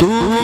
तू